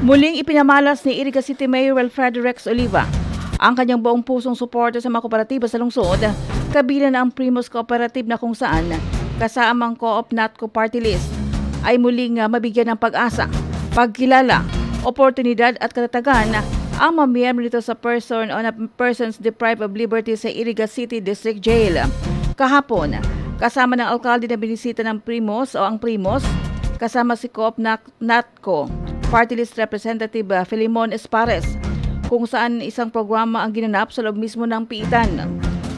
Muling ipinamalas ni Iriga City Mayor Wilfredo Rex Oliva ang kanyang buong pusong suporta sa mga kooperatiba sa lungsod, kabilang ang Primus Cooperative na kung saan kasamang Co-op Natco Party List ay muling ah, mabigyan ng pag-asa, pagkilala, oportunidad at katatagan ang mga miyembro nito sa person on a persons deprived of liberty sa Iriga City District Jail. Kahapon, kasama ng alkalde na binisita ng Primos o ang Primos, kasama si Coop Natco, Party List Representative uh, Filimon Espares, kung saan isang programa ang ginanap sa loob mismo ng piitan.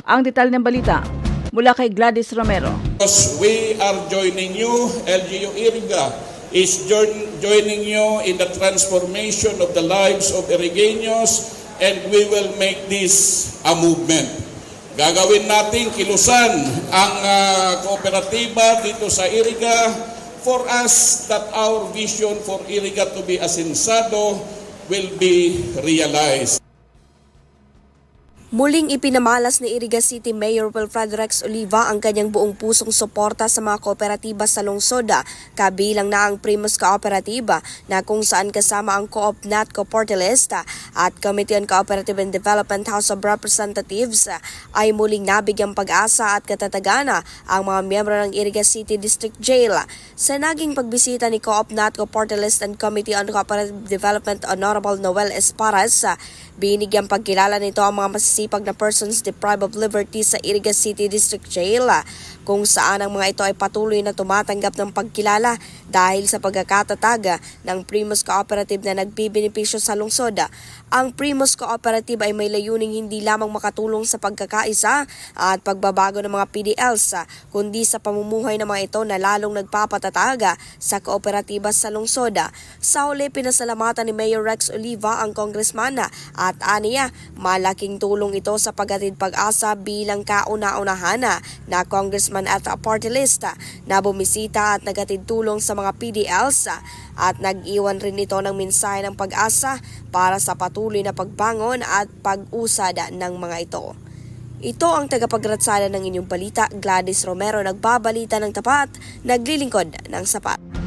Ang detalye ng balita mula kay Gladys Romero. Because we are joining you, LGU Iriga is join, joining you in the transformation of the lives of Irigeños and we will make this a movement. Gagawin natin kilusan ang ah, kooperatiba dito sa Iriga for us that our vision for Iriga to be asensado will be realized. Muling ipinamalas ni Iriga City Mayor Wilfred Rex Oliva ang kanyang buong pusong suporta sa mga kooperatiba sa lungsod, kabilang na ang Primus Kooperatiba na kung saan kasama ang Co-op Natco Party List at Committee on Cooperative and Development House of Representatives ay muling nabigyang pag-asa at katatagana ang mga miyembro ng Iriga City District Jail. Sa naging pagbisita ni Co-op Natco Party List and Committee on Cooperative Development Honorable Noel Esparas, binigyang pagkilala nito ang mga masisipag na persons deprived of liberty sa Iriga City District Jail kung saan ang mga ito ay patuloy na tumatanggap ng pagkilala dahil sa pagkakatatag ng Primus Cooperative na nagbibenepisyo sa lungsod. Ang Primus Cooperative ay may layuning hindi lamang makatulong sa pagkakaisa at pagbabago ng mga PDLs, kundi sa pamumuhay ng mga ito na lalong nagpapatatag sa kooperatiba sa lungsod. Sa huli, pinasalamatan ni Mayor Rex Oliva ang congressman at aniya malaking tulong ito sa paghatid pag-asa bilang kauna-unahan na congressman at party list na bumisita at nagatid tulong sa mga PDLs at nag-iwan rin ito ng mensahe ng pag-asa para sa patuloy na pagbangon at pag-usad ng mga ito. Ito ang tagapagratsala ng inyong balita, Gladys Romero, nagbabalita ng tapat, naglilingkod ng sapat.